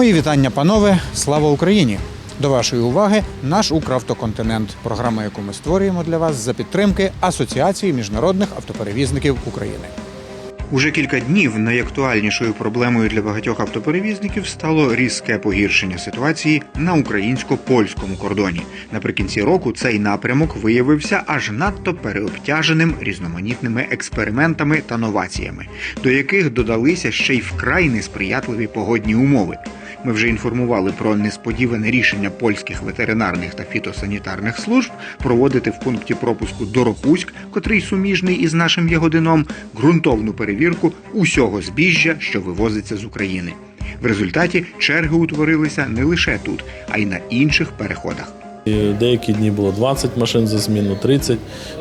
Мої вітання, панове. Слава Україні! До вашої уваги наш Укравтоконтинент, програма, яку ми створюємо для вас за підтримки Асоціації міжнародних автоперевізників України. Уже кілька днів найактуальнішою проблемою для багатьох автоперевізників стало різке погіршення ситуації на українсько-польському кордоні. Наприкінці року цей напрямок виявився аж надто переобтяженим різноманітними експериментами та новаціями, до яких додалися ще й вкрай несприятливі погодні умови. Ми вже інформували про несподіване рішення польських ветеринарних та фітосанітарних служб проводити в пункті пропуску Доропуськ, котрий суміжний із нашим Ягодином, ґрунтовну перевірку усього збіжжя, що вивозиться з України. В результаті черги утворилися не лише тут, а й на інших переходах. Деякі дні було 20 машин за зміну, 30.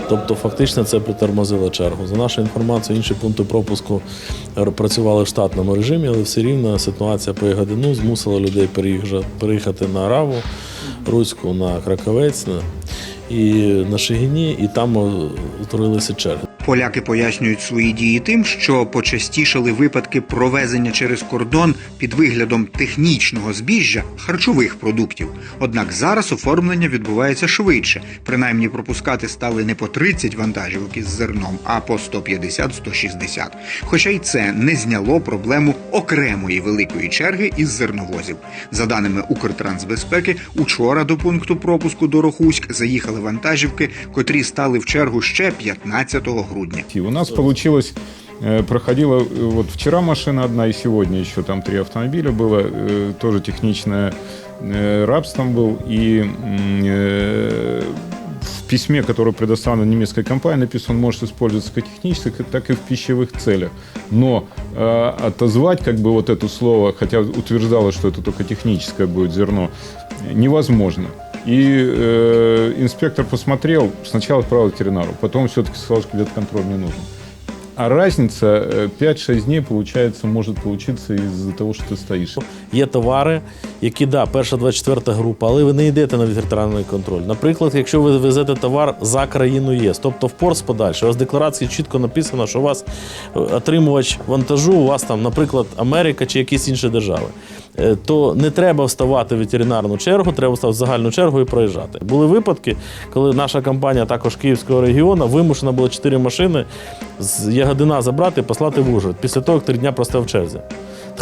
Тобто, фактично це притормозило чергу. За нашою інформацією, інші пункти пропуску працювали в штатному режимі, але все рівно ситуація по Ягодину змусила людей переїхати на Раву, Руську, на Краковець і на Шигіні, і там утворилися черги. Поляки пояснюють свої дії тим, що почастішали випадки провезення через кордон під виглядом технічного збіжжя харчових продуктів. Однак зараз оформлення відбувається швидше. Принаймні пропускати стали не по 30 вантажівок із зерном, а по 150-160. Хоча й це не зняло проблему окремої великої черги із зерновозів. За даними Укртрансбезпеки, учора до пункту пропуску Дорохуськ заїхали вантажівки, котрі стали в чергу ще 15 грудня. И У нас получилось, э, проходила э, вот вчера машина одна и сегодня еще там три автомобиля было, э, тоже техничное э, был. И в письме, которое предоставлено немецкой компанией, написано, он может использоваться как технических, так и в пищевых целях. Но э, отозвать как бы вот это слово, хотя утверждалось, что это только техническое будет зерно, невозможно. И э, инспектор посмотрел, сначала отправил ветеринару, потом все-таки сказал, что ветконтроль не нужен. А разница э, 5-6 дней, получается, может получиться из-за того, что ты стоишь. Є товари, які да, перша 24 група, але ви не йдете на ветеринарний контроль. Наприклад, якщо ви везете товар за країну ЄС, тобто в порт подальше, у вас в декларації чітко написано, що у вас е, отримувач вантажу, у вас там, наприклад, Америка чи якісь інші держави. Е, То не треба вставати в ветеринарну чергу, треба вставати в загальну чергу і проїжджати. Були випадки, коли наша компанія, також Київського регіону, вимушена була чотири машини з Ягодина забрати і послати в Ужгород після того, як три дня простав в черзі.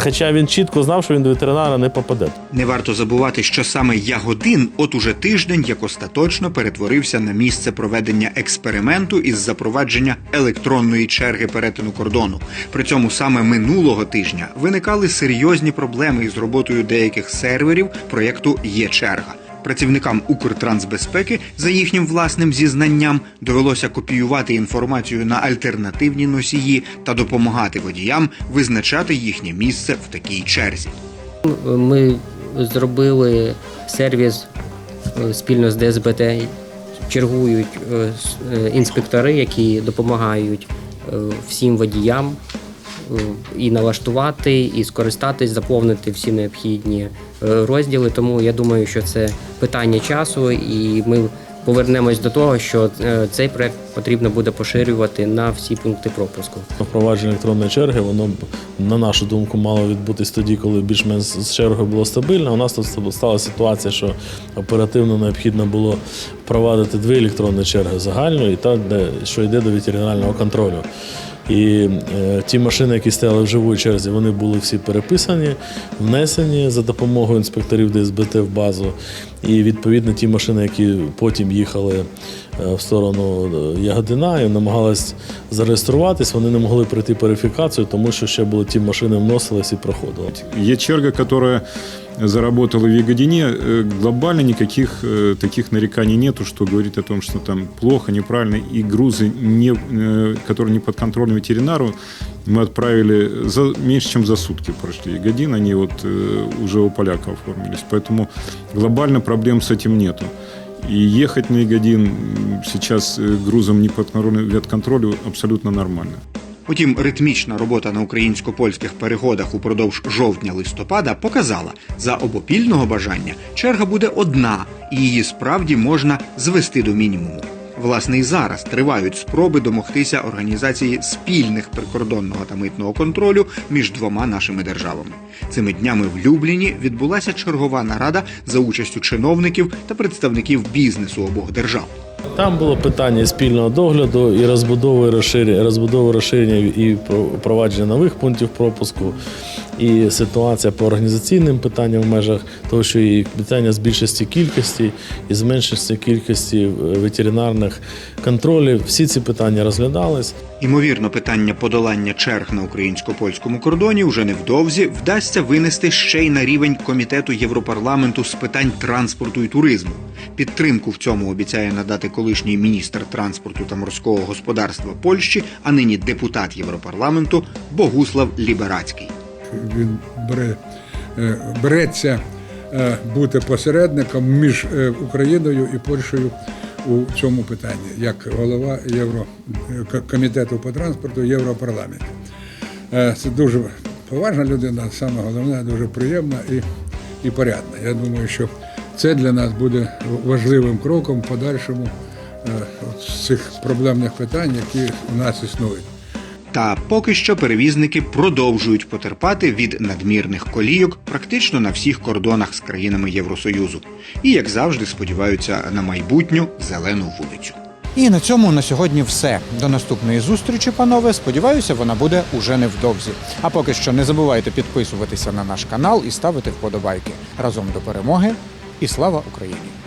Хоча він чітко знав, що він до ветеринара не попаде. Не варто забувати, що саме Ягодин от уже тиждень як остаточно перетворився на місце проведення експерименту із запровадження електронної черги перетину кордону. При цьому саме минулого тижня виникали серйозні проблеми із роботою деяких серверів проєкту Є черга. Працівникам Укртрансбезпеки за їхнім власним зізнанням довелося копіювати інформацію на альтернативні носії та допомагати водіям визначати їхнє місце в такій черзі. Ми зробили сервіс е, спільно з ДСБТ. Чергують е, е, інспектори, які допомагають всім водіям і налаштувати, і скористатись, заповнити всі необхідні е, розділи. Тому я думаю, що це питання часу, і ми повернемось до того, що е, цей проект потрібно буде поширювати на всі пункти пропуску. Впровадження електронної черги, воно на нашу думку, мало відбутись тоді, коли більш-менш з чергою було стабільно. У нас тут стала ситуація, що оперативно необхідно було впровадити дві електронні черги загальну і та, де, що йде до ветеринарного контролю. І е, ті машини, які стояли в живій черзі, вони були всі переписані, внесені за допомогою інспекторів ДСБТ в базу. І відповідно ті машини, які потім їхали е, в сторону е, Ягодина і намагались зареєструватись, вони не могли пройти верифікацію, тому що ще були ті машини вносились і проходили. Е-черга, которая заработала в Ягодине, э, глобально никаких э, таких нареканий нету, что говорит о том, что там плохо, неправильно. И грузы, не, э, которые не подконтрольны ветеринару, мы отправили за, меньше, чем за сутки прошли Ягодин, они вот уже у поляков оформились. Поэтому глобально проблем с этим нету. И ехать на Ягодин сейчас грузом не подконтрольным ветконтролю абсолютно нормально. Утім, ритмічна робота на українсько-польських переходах упродовж жовтня-листопада показала, за обопільного бажання черга буде одна, і її справді можна звести до мінімуму. Власне, і зараз тривають спроби домогтися організації спільних прикордонного та митного контролю між двома нашими державами. Цими днями в Любліні відбулася чергова нарада за участю чиновників та представників бізнесу обох держав. Там було питання спільного догляду, і розбудови розширення, розбудови розширення і провадження нових пунктів пропуску, і ситуація по організаційним питанням в межах того, що і питання з більшості кількості і зменшості кількості е, ветеринарних контролів. Всі ці питання розглядались. Ймовірно, питання подолання черг на українсько-польському кордоні вже невдовзі вдасться винести ще й на рівень комітету Європарламенту з питань транспорту і туризму. Підтримку в цьому обіцяє надати колишній міністр транспорту та морського господарства Польщі, а нині депутат Європарламенту Богуслав Ліберацький. Він бере, е, береться е, бути посередником між е, Україною і Польщею у цьому питанні, як голова Євро е, к- комітету по транспорту Європарламенту. Це дуже поважна людина, саме головне, дуже приємна і, і порядна. Я думаю, що це для нас буде важливим кроком в подальшому цих проблемних питань, які у нас існують. Та поки що перевізники продовжують потерпати від надмірних колійок практично на всіх кордонах з країнами Євросоюзу. І, як завжди, сподіваються на майбутню зелену вулицю. І на цьому на сьогодні все. До наступної зустрічі, панове. Сподіваюся, вона буде уже невдовзі. А поки що не забувайте підписуватися на наш канал і ставити вподобайки. Разом до перемоги і слава Україні!